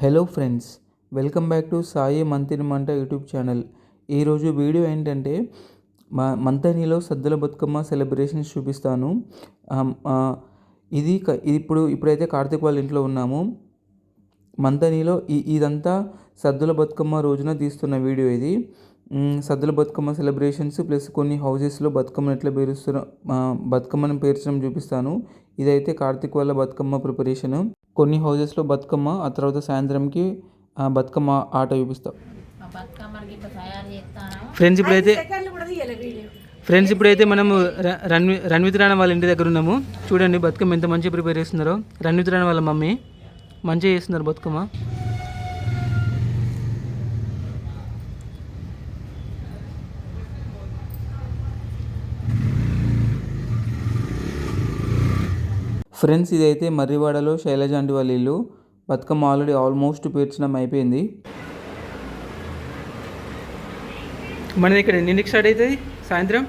Hello friends welcome back to Sai Manthani Manta YouTube channel. ఈరోజు video ఏంటంటే మా మంతనిలో సద్దుల Bathukamma celebrations చూపిస్తాను. ఇది ఇప్పుడు ఇప్పుడైతే కార్తీక్ వాళ్ళ ఇంట్లో ఉన్నాము. మంతనిలో ఈ ఇదంతా సద్దుల బతుకమ్మ రోజున తీస్తున్న వీడియో ఇది. సద్దుల బతుకమ్మ సెలబ్రేషన్స్ ప్లస్ కొన్ని హౌజెస్లో బతుకమ్మను ఎట్లా పేరుస్తున్న బతుకమ్మను పేర్చడం చూపిస్తాను. ఇదైతే కార్తీక్ వాళ్ళ బతుకమ్మ ప్రిపరేషన్. కొన్ని హౌసెస్లో బతుకమ్మ ఆ తర్వాత సాయంత్రంకి బతుకమ్మ ఆట చూపిస్తాం. ఫ్రెండ్స్ ఇప్పుడైతే ఫ్రెండ్స్ ఇప్పుడైతే మనం ర- రణ్వి రణ్విత్ రాణ వాళ్ళ ఇంటి దగ్గర ఉన్నాము. చూడండి బతుకమ్మ ఎంత మంచిగా ప్రిపేర్ చేస్తున్నారో. రణ్విత్ రాణ వాళ్ళ మమ్మీ మంచిగా చేస్తున్నారు బతుకమ్మ. ఫ్రెండ్స్ ఇదైతే మర్రివాడలో శైలజ ఆంటీ వాళ్ళ ఇల్లు. బతుకమ్మ ఆల్రెడీ ఆల్మోస్ట్ పేర్చడం అయిపోయింది. మనది ఇక్కడ ఎన్నింటికి స్టార్ట్ అవుతుంది? సాయంత్రం?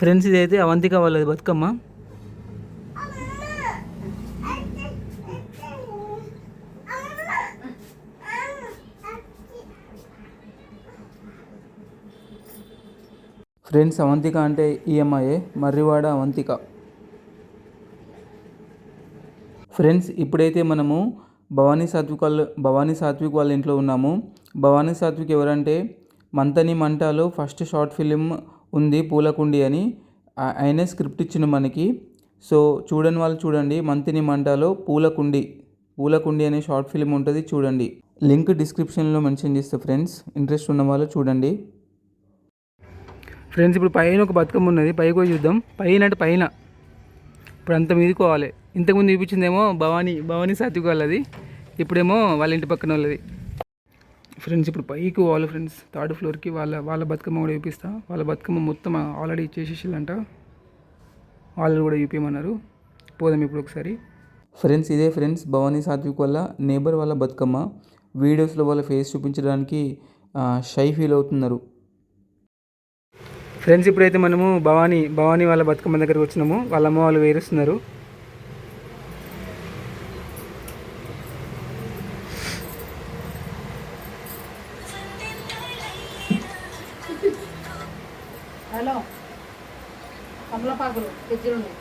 ఫ్రెండ్స్ ఇదైతే అవంతిక వాళ్ళది బతుకమ్మ. ఫ్రెండ్స్ అవంతిక అంటే ఈఎంఐఏ మర్రివాడ అవంతిక. ఫ్రెండ్స్ ఇప్పుడైతే మనము భవానీ సాత్విక్ వాళ్ళ భవానీ సాత్విక్ వాళ్ళ ఇంట్లో ఉన్నాము. భవానీ సాత్విక్ ఎవరంటే మంతని మంటాలో ఫస్ట్ షార్ట్ ఫిలిం ఉంది పూలకుండి అని ఆయనే స్క్రిప్ట్ ఇచ్చిన మనకి. సో చూడని వాళ్ళు చూడండి మంతిని మంటాలో పూలకుండి పూలకుండి అనే షార్ట్ ఫిలిం ఉంటుంది చూడండి. లింక్ డిస్క్రిప్షన్లో మెన్షన్ చేస్తా ఫ్రెండ్స్ ఇంట్రెస్ట్ ఉన్న వాళ్ళు చూడండి. ఫ్రెండ్స్ ఇప్పుడు పైన ఒక బతుకమ్మ ఉన్నది. పైకి పోయి చూద్దాం. పైన అంటే పైన. ఇప్పుడు అంత మీదుకోవాలి. ఇంతకుముందు చూపించిందేమో భవానీ భవానీ సాత్విక్ వాళ్ళది. ఇప్పుడేమో వాళ్ళ ఇంటి పక్కన వాళ్ళది. ఫ్రెండ్స్ ఇప్పుడు పైకి పోవాలి ఫ్రెండ్స్. థర్డ్ ఫ్లోర్కి వాళ్ళ వాళ్ళ బతుకమ్మ కూడా చూపిస్తా. వాళ్ళ బతుకమ్మ మొత్తం ఆల్రెడీ ఇచ్చేసేసిల్లంట వాళ్ళు కూడా చూపించమన్నారు పోదాం ఇప్పుడు ఒకసారి. ఫ్రెండ్స్ ఇదే ఫ్రెండ్స్ భవానీ సాత్విక్ వల్ల నేబర్ వాళ్ళ బతుకమ్మ. వీడియోస్లో వాళ్ళ ఫేస్ చూపించడానికి షై ఫీల్ అవుతున్నారు. ఫ్రెండ్స్ ఇప్పుడైతే మనము భవానీ భవానీ వాళ్ళ బతుకమ్మ దగ్గరికి వచ్చినాము. వాళ్ళ అమ్మ వాళ్ళు వేరుస్తున్నారు. హలో. కమలపాకులు తెచ్చులు ఉన్నాయి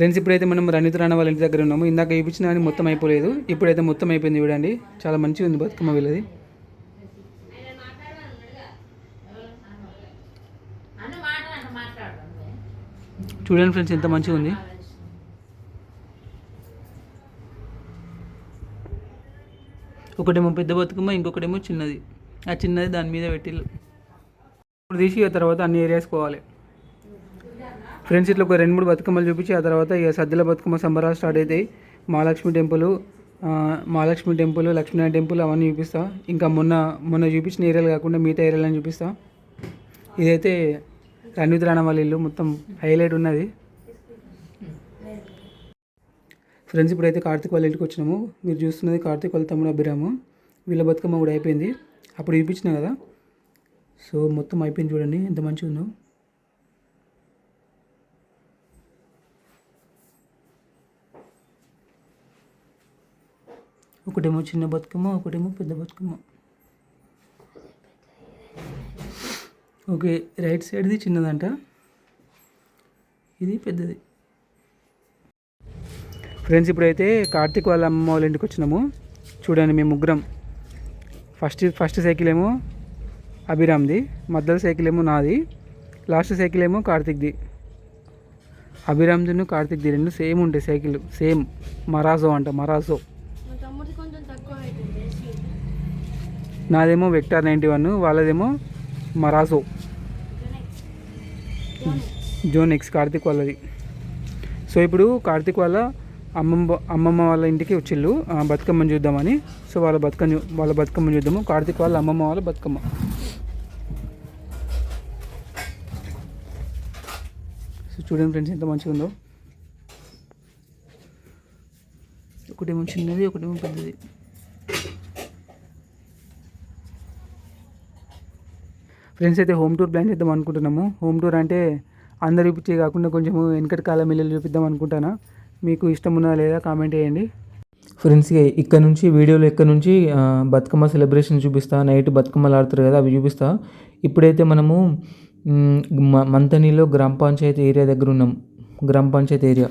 ఫ్రెండ్స్ ఇప్పుడైతే మనం రణిత రాణ వాళ్ళ ఇంటి దగ్గర ఉన్నాము. ఇందాక చూపించిన కానీ మొత్తం అయిపోలేదు. ఇప్పుడైతే మొత్తం అయిపోయింది చూడండి. చాలా మంచిగా ఉంది బతుకమ్మ వీళ్ళది. చూడండి ఫ్రెండ్స్ ఎంత మంచిగా ఉంది. ఒకటేమో పెద్ద బతుకమ్మ ఇంకొకటేమో చిన్నది. ఆ చిన్నది దాని మీద పెట్టిల్లు ఇప్పుడు తీసి ఆ తర్వాత అన్ని ఏరియాస్ పోవాలి. ఫ్రెండ్స్ ఇట్లా ఒక రెండు మూడు బతుకమ్మలు చూపించి ఆ తర్వాత ఇక సద్దుల బతుకమ్మ సంబరాలు స్టార్ట్ అవుతాయి. Mahalakshmi temple Mahalakshmi temple Lakshminarayana temple అవన్నీ చూపిస్తా. ఇంకా మొన్న మొన్న చూపించిన ఏరియాలు కాకుండా మిగతా ఏరియాలని చూపిస్తా. ఇదైతే రణ్యుత్ రాణ వాళ్ళ ఇల్లు మొత్తం హైలైట్ ఉన్నది. ఫ్రెండ్స్ ఇప్పుడైతే కార్తీక్ వాళ్ళ ఇంటికి వచ్చినాము. మీరు చూస్తున్నది కార్తీక్ వాళ్ళ తమ్ముడు అభిరాము. వీళ్ళ బతుకమ్మ కూడా అయిపోయింది. అప్పుడు చూపించిన కదా. సో మొత్తం అయిపోయింది చూడండి. ఎంత మంచిగా ఉందో ఒకటేమో చిన్న బతుకమ్మ ఒకటేమో పెద్ద బతుకమ్మ. ఓకే రైట్ సైడ్ది చిన్నదంట. ఇది పెద్దది. ఫ్రెండ్స్ ఇప్పుడైతే కార్తీక్ వాళ్ళ అమ్మ వాళ్ళ ఇంటికి వచ్చినాము. చూడండి మేము ముగ్గురం. ఫస్ట్ ఫస్ట్ సైకిల్ ఏమో అభిరామ్ది మధ్యలో సైకిల్ ఏమో నాది లాస్ట్ సైకిల్ ఏమో కార్తీక్ది. అభిరామ్దిను కార్తీక్ది రెండు సేమ్ ఉంటాయి సైకిల్ సేమ్ మరాజో అంట మరాజో. నాదేమో వెక్టార్ నైంటీ వన్ వాళ్ళదేమో మరాజో జోన్ ఎక్స్ కార్తీక్ వాళ్ళది. సో ఇప్పుడు కార్తీక్ వాళ్ళ అమ్మమ్మ అమ్మమ్మ వాళ్ళ ఇంటికి వచ్చిళ్ళు. బతుకమ్మని చూద్దామని. సో వాళ్ళ బతుకమ్మ వాళ్ళ బతుకమ్మని చూద్దాము. కార్తీక్ వాళ్ళ అమ్మమ్మ వాళ్ళ బతుకమ్మ. సో చూడండి ఫ్రెండ్స్ ఎంత మంచిగా ఉందో. ఒకటేమో చిన్నది ఒకటేమో పెద్దది. ఫ్రెండ్స్ అయితే హోమ్ టూర్ ప్లాన్ చేద్దాం అనుకుంటున్నాము. హోమ్ టూర్ అంటే అందరు చూపించే కాకుండా కొంచెం వెనకటి కాలం ఇల్లు చూపిద్దాం అనుకుంటానా? మీకు ఇష్టం ఉన్నదా లేదా కామెంట్ చేయండి. ఫ్రెండ్స్ ఇక్కడ నుంచి వీడియోలో ఇక్కడ నుంచి బతుకమ్మ సెలబ్రేషన్ చూపిస్తా. నైట్ బతుకమ్మలు ఆడుతారు కదా అవి చూపిస్తా. ఇప్పుడైతే మనము మంతనీలో మ- గ్రామ పంచాయతీ ఏరియా దగ్గర ఉన్నాం. Gram panchayat area.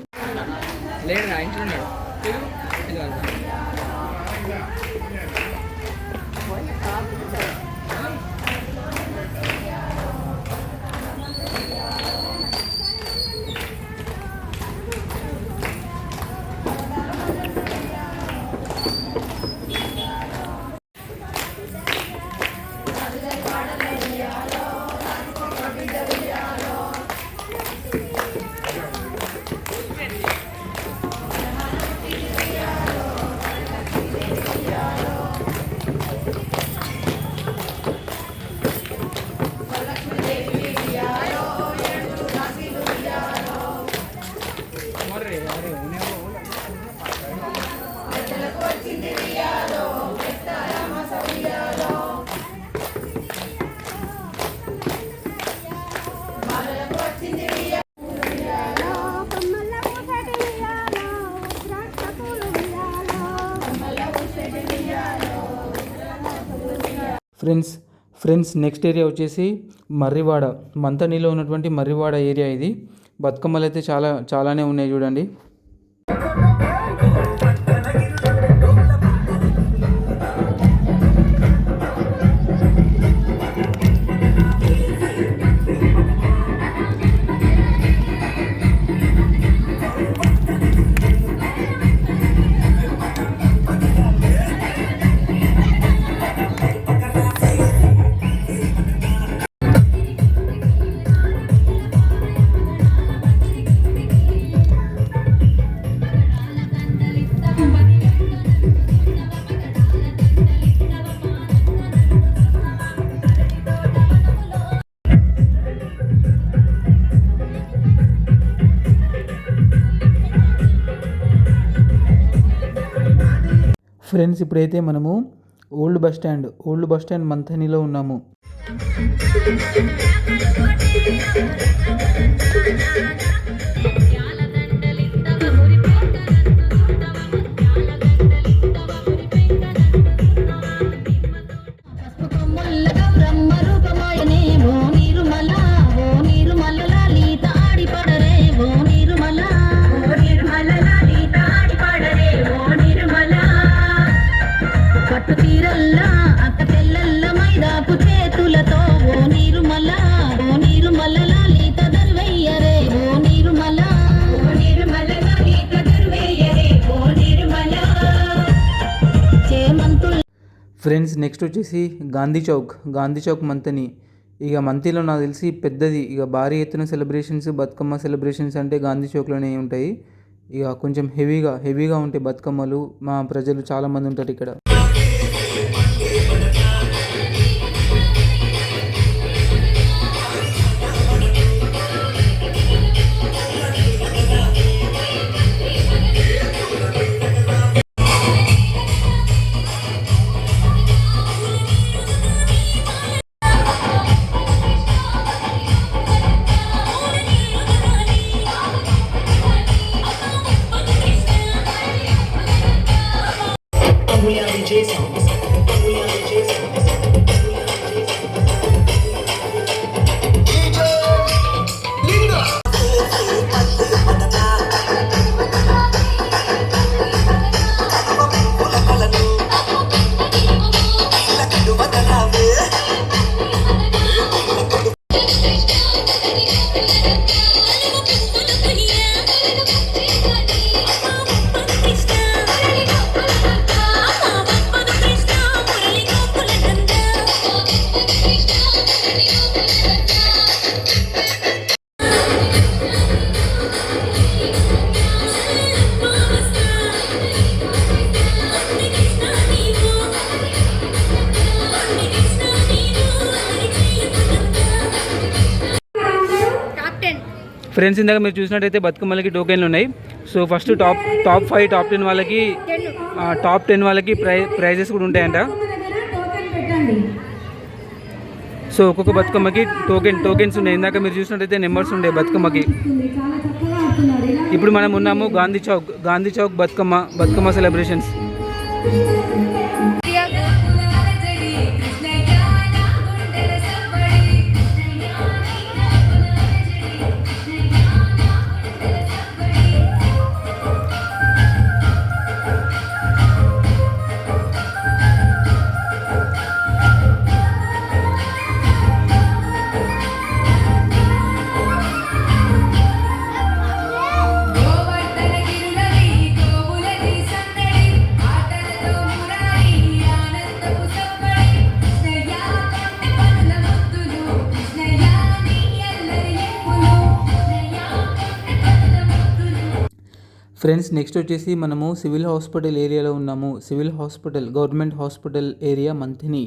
Friends friends next area వచ్చేసి మర్రివాడ. మంతనీలో ఉన్నటువంటి మర్రివాడ ఏరియా ఇది. బతుకమ్మలు అయితే చాలా చాలానే ఉన్నాయి చూడండి. ఫ్రెండ్స్ ఇప్పుడైతే మనము old bus stand old bus stand మంథనిలో ఉన్నాము. నెక్స్ట్ వచ్చేసి గాంధీ చౌక్ గాంధీ చౌక్ మంతని. ఇక మంతిలో నాకు తెలిసి పెద్దది. ఇక భారీ ఎత్తున సెలబ్రేషన్స్ బతుకమ్మ సెలబ్రేషన్స్ అంటే గాంధీ చౌక్లోనే ఉంటాయి. ఇక కొంచెం హెవీగా హెవీగా ఉంటాయి బతుకమ్మలు మా ప్రజలు చాలామంది ఉంటారు ఇక్కడ. ఫ్రెండ్స్ ఇందాక మీరు చూసినట్టయితే బతుకమ్మలకి టోకెన్లు ఉన్నాయి. So first top top five top ten వాళ్ళకి టాప్ టెన్ వాళ్ళకి ప్రై ప్రైజెస్ కూడా ఉంటాయంట. సో ఒక్కొక్క బతుకమ్మకి టోకెన్ టోకెన్స్ ఉన్నాయి. ఇందాక మీరు చూసినట్టయితే నెంబర్స్ ఉండే బతుకమ్మకి. ఇప్పుడు మనం ఉన్నాము Gandhi Chowk Gandhi Chowk Bathukamma Bathukamma celebrations friends next వచ్చేసి మనము సివిల్ హాస్పిటల్ ఏరియాలో ఉన్నాము. Civil hospital government hospital area Manthani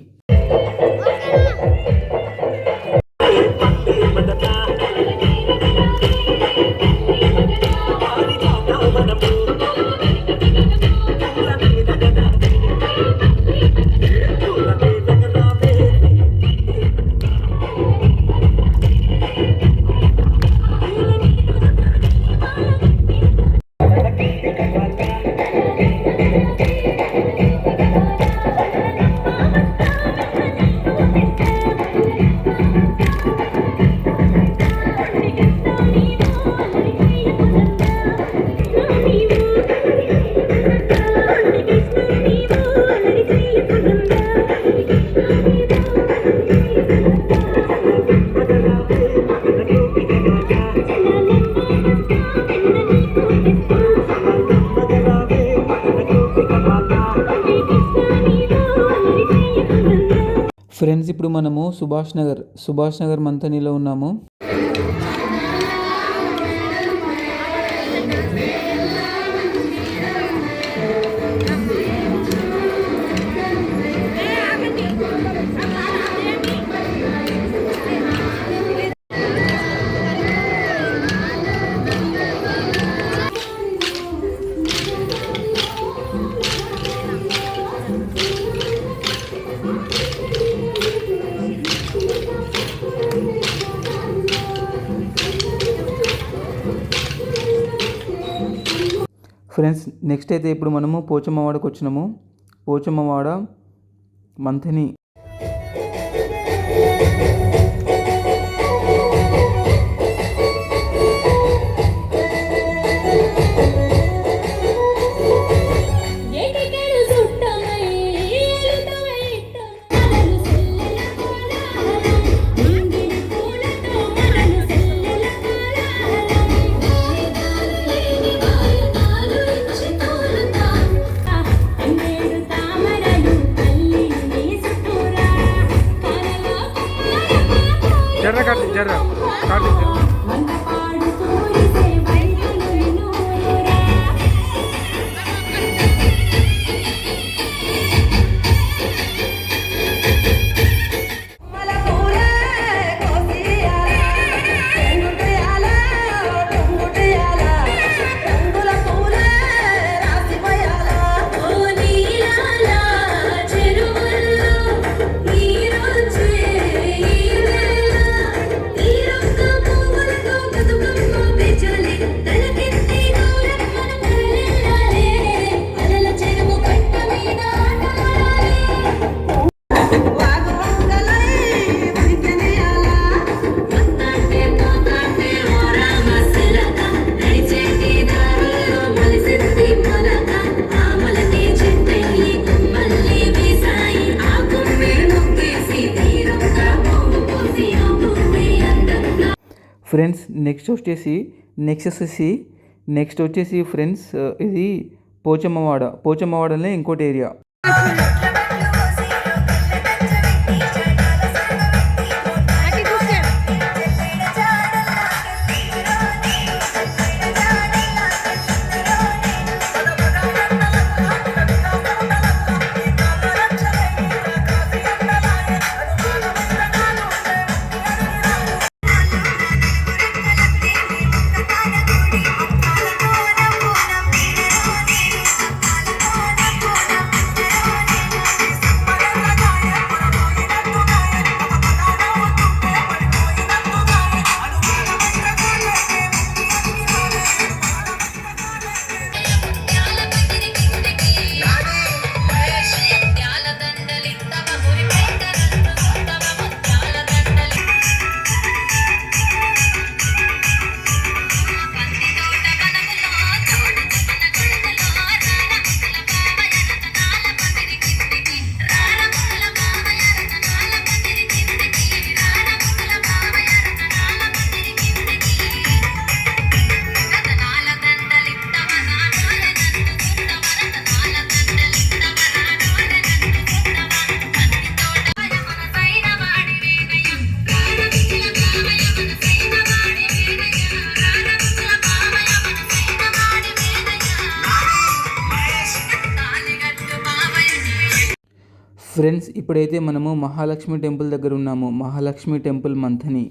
friends ఇప్పుడు మనము సుభాష్ నగర్ సుభాష్ నగర్ మంథనిలో ఉన్నాము. ఫ్రెండ్స్ నెక్స్ట్ అయితే ఇప్పుడు మనము పోచమ్మవాడకు వచ్చినాము. పోచమ్మవాడ మంథని कर रहे हो? నెక్స్ట్ వచ్చేసి నెక్స్ట్ వచ్చేసి నెక్స్ట్ వచ్చేసి ఫ్రెండ్స్ ఇది పోచమ్మవాడ పోచమ్మవాడనే ఇంకోటి ఏరియా ఇప్పుడైతే మనము మహాలక్ష్మి టెంపుల్ దగ్గర ఉన్నాము. మహాలక్ష్మి టెంపుల్ మంథని.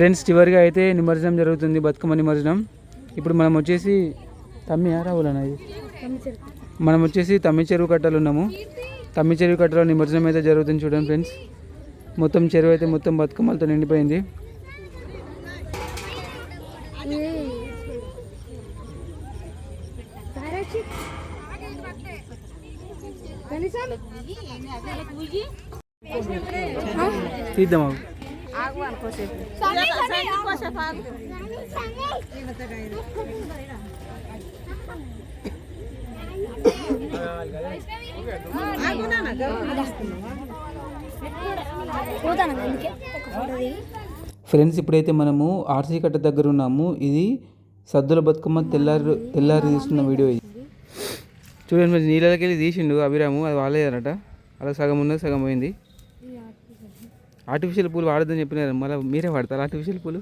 ఫ్రెండ్స్ చివరిగా అయితే నిమజ్జనం జరుగుతుంది బతుకమ్మ నిమజ్జనం. ఇప్పుడు మనం వచ్చేసి తమ్మి రావులనా ఇది. మనం వచ్చేసి తమ్మి చెరువు కట్టలు ఉన్నాము. తమ్మి చెరువు కట్టలో నిమజ్జనం అయితే జరుగుతుంది చూడండి ఫ్రెండ్స్. మొత్తం చెరువు అయితే మొత్తం బతుకమ్మలతో నిండిపోయింది. తీద్దాం. ఫ్రెండ్స్ ఇప్పుడైతే మనము ఆర్సీ కట్ట దగ్గర ఉన్నాము. ఇది సద్దుల బతుకమ్మ తెల్లారి తెల్లారి తీస్తున్న వీడియో ఇది. చూడండి మరి నీళ్ళకి వెళ్ళి తీసిండు అభిరాము అది వాలేదనట అలా సగం ఉన్నది సగం పోయింది. ఆర్టిఫిషియల్ పూలు వాడద్దని చెప్పినారు. మళ్ళీ మీరే వాడతారు ఆర్టిఫిషియల్ పూలు?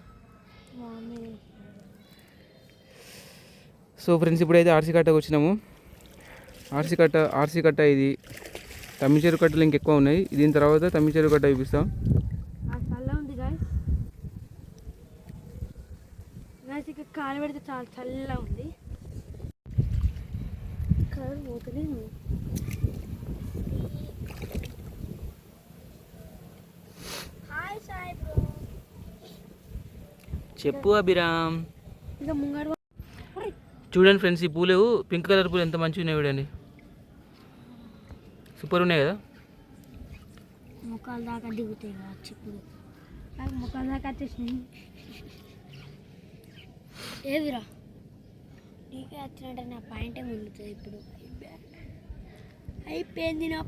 సో ఫ్రెండ్స్ ఇప్పుడైతే ఆర్సీ కట్టకు వచ్చినాము. ఆర్సీ కట్ట ఆర్సీ కట్ట ఇది తమ్మిచెరు కట్టలు ఇంకెక్కువ ఉన్నాయి. దీని తర్వాత తమ్మిచెరు కట్ట చూపిస్తాం. కాలు పెడితే చాలా చల్లగా ఉంది. కలర్ పోతలేదు. చెప్పు అభిరామ్. చూడండి ఫ్రెండ్స్ ఈ పూలు పింక్ కలర్ పూలు ఎంత మంచిగా ఉన్నాయి చూడండి. సూపర్ ఉన్నాయి కదా? ముఖాలు దాకా దిగుతాయి కావచ్చు ఇప్పుడు. నాకు ముఖాలు దాకా వచ్చేసినాయి. ఏదిరా? నీకే వచ్చినట్టు నా పాయింటే ముందుతుంది ఇప్పుడు. అయిపోయింది నా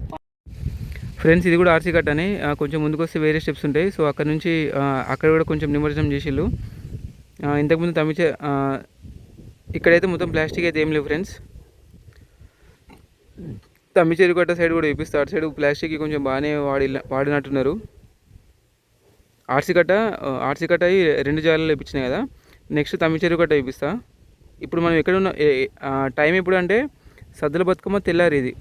ఫ్రెండ్స్ ఇది కూడా ఆర్సీ కట్ అని కొంచెం ముందుకు వస్తే వేరే స్టెప్స్ ఉంటాయి. సో అక్కడ నుంచి అక్కడ కూడా కొంచెం నిమజ్జనం చేసిళ్ళు. ఇంతకుముందు తమిచే ఇక్కడైతే మొత్తం ప్లాస్టిక్ అయితే ఏం లేవు ఫ్రెండ్స్. తమ్మిచేరు కట్ట సైడ్ కూడా చూపిస్తా అటు సైడ్ ప్లాస్టిక్ కొంచెం బాగానే వాడి వాడినట్టున్నారు. ఆర్సీ కట్ట ఆర్సీ కట్ట అయి రెండు జాలలో ఇప్పించినాయి కదా. నెక్స్ట్ తమ్మిచేరు కట్ట చూపిస్తా ఇప్పుడు మనం ఎక్కడ ఉన్న టైం ఎప్పుడు అంటే సద్దుల బతుకమ్మ తెల్లారి ఇది.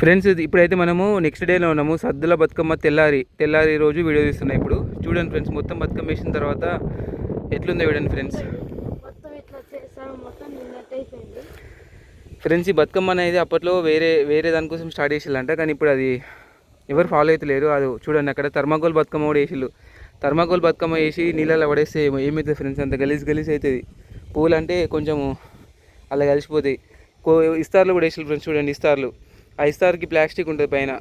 ఫ్రెండ్స్ ఇప్పుడైతే మనము నెక్స్ట్ డేలో ఉన్నాము. సద్దుల బతుకమ్మ తెల్లారి తెల్లారి రోజు వీడియో తీస్తున్నాయి ఇప్పుడు. చూడండి ఫ్రెండ్స్ మొత్తం బతుకమ్మ వేసిన తర్వాత ఎట్లుందో చూడండి ఫ్రెండ్స్. ఫ్రెండ్స్ ఈ బతుకమ్మ అనేది అప్పట్లో వేరే వేరే దానికోసం స్టార్ట్ చేసిల్లంట. కానీ ఇప్పుడు అది ఎవరు ఫాలో అయితే లేరు అది చూడండి అక్కడ థర్మాకోల్ బతుకమ్మ కూడా వేసిళ్ళు థర్మాకోల్ బతుకమ్మ వేసి నీళ్ళలో పడేస్తే ఏమో- ఏమవుతుంది ఫ్రెండ్స్ అంత గలీజ్ గలీజ్ అవుతుంది పూలు అంటే కొంచెము అలా కలిసిపోతాయి. కో ఇస్తార్లు కూడా వేసిళ్ళు ఫ్రెండ్స్ చూడండి ఇస్తార్లు. ఆ ఇస్తార్కి ప్లాస్టిక్ ఉంటుంది పైన.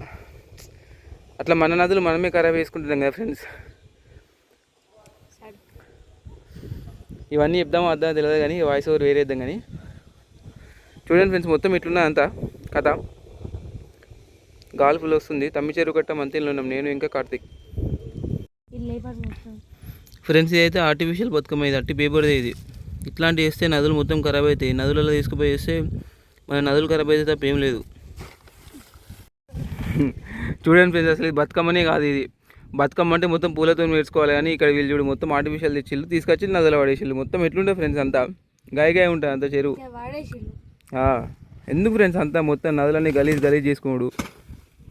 అట్లా మన నదులు మనమే ఖరాబ్ చేసుకుంటున్నాం కదా ఫ్రెండ్స్. ఇవన్నీ చెప్దామో అర్థం తెలియదు కానీ వాయిస్ ఓవర్ వేరే ఇద్దాం కానీ. చూడండి ఫ్రెండ్స్ మొత్తం ఇట్లున్నా అంతా. కథ. గాలి ఫుల్ వస్తుంది. తమ్మి చెరువు కట్ట మంతిలో ఉన్నాం. నేను ఇంకా కార్తిక్. ఫ్రెండ్స్ ఇది అయితే ఆర్టిఫిషియల్ బతుకమ్మ. ఇది అట్టి పేపర్దే ఇది. ఇట్లాంటి వేస్తే నదులు మొత్తం ఖరాబ్ అవుతాయి. నదులలో తీసుకుపోయి వేస్తే మన నదులు ఖరాబ్ అయితే తప్ప ఏం లేదు. చూడండి ఫ్రెండ్స్ అసలు ఇది బతుకమ్మనే కాదు ఇది. బతుకమ్మ అంటే మొత్తం పూలతో నేర్చుకోవాలి కానీ ఇక్కడ వీళ్ళు చూడు మొత్తం ఆర్టిఫిషియల్ తెచ్చిళ్ళు తీసుకొచ్చి నదులు పడేసిళ్ళు. మొత్తం ఎట్లుంటే ఫ్రెండ్స్ అంతా? గాయ గాయ ఉంటుంది అంత చెరువు. ఎందుకు ఫ్రెండ్స్ అంతా మొత్తం నదులన్నీ గలీజ్ గలీజ్ చేసుకున్నాడు?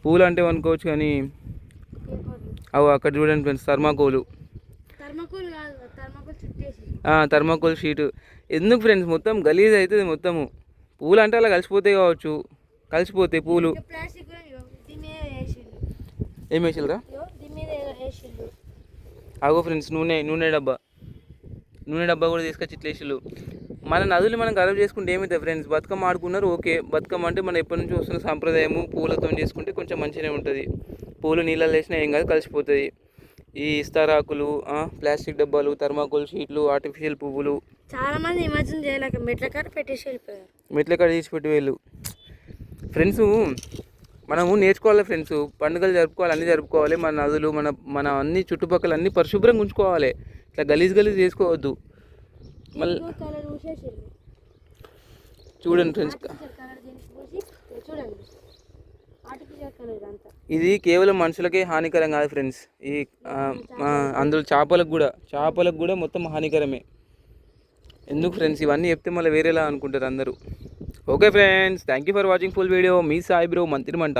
పూలు అంటే అనుకోవచ్చు కానీ అవు అక్కడ చూడండి ఫ్రెండ్స్ థర్మాకోలు. Thermocol sheet. ఎందుకు ఫ్రెండ్స్ మొత్తం గలీజ్ అవుతుంది మొత్తము. పూలు అంటే అలా కలిసిపోతాయి కావచ్చు. కలిసిపోతాయి పూలు ఇంకా ప్లాస్టిక్ కూడా ఇగో దీని మీద వేసిండు ఏం వేసిల్రా? వేసిండు అగో ఫ్రెండ్స్ నూనె నూనె డబ్బా. నూనె డబ్బా కూడా తీసుకొచ్చి ఇట్లా వేసిళ్ళు మన నదులు మనం ఖరాబ్ చేసుకుంటే ఏమవుతుంది ఫ్రెండ్స్? బతుకమ్మ ఆడుకున్నారు ఓకే. బతుకమ్మ అంటే మనం ఎప్పటి నుంచి వస్తున్న సాంప్రదాయము. పూలతో చేసుకుంటే కొంచెం మంచిగానే ఉంటుంది. పూలు నీళ్ళలో వేసినా ఏం కాదు కలిసిపోతుంది. ఈ ఇస్తారాకులు ప్లాస్టిక్ డబ్బాలు థర్మాకోల్ షీట్లు ఆర్టిఫిషియల్ పువ్వులు. చాలా మంది నిమజ్జనం చేయలేక మెట్ల కాడ పెట్టేసి వెళ్ళిపోయారు. మెట్ల కాడ తీసిపెట్టి వీళ్ళు ఫ్రెండ్స్ మనము నేర్చుకోవాలి ఫ్రెండ్స్. పండుగలు జరుపుకోవాలి అన్నీ జరుపుకోవాలి. మన నదులు మన మన అన్ని చుట్టుపక్కల అన్ని పరిశుభ్రంగా ఉంచుకోవాలి. ఇట్లా గలీజ్ గలీజ్ చేసుకోవద్దు. మళ్ళీ చూడండి ఫ్రెండ్స్. ఇది కేవలం మనుషులకే హానికరం కాదు ఫ్రెండ్స్. ఈ అందులో చేపలకు కూడా చేపలకు కూడా మొత్తం హానికరమే. ఎందుకు ఫ్రెండ్స్? ఇవన్నీ చెప్తే మళ్ళీ వేరేలా అనుకుంటారు అందరూ. Okay friends thank you for watching full video me Sai bro మంత్రిమంట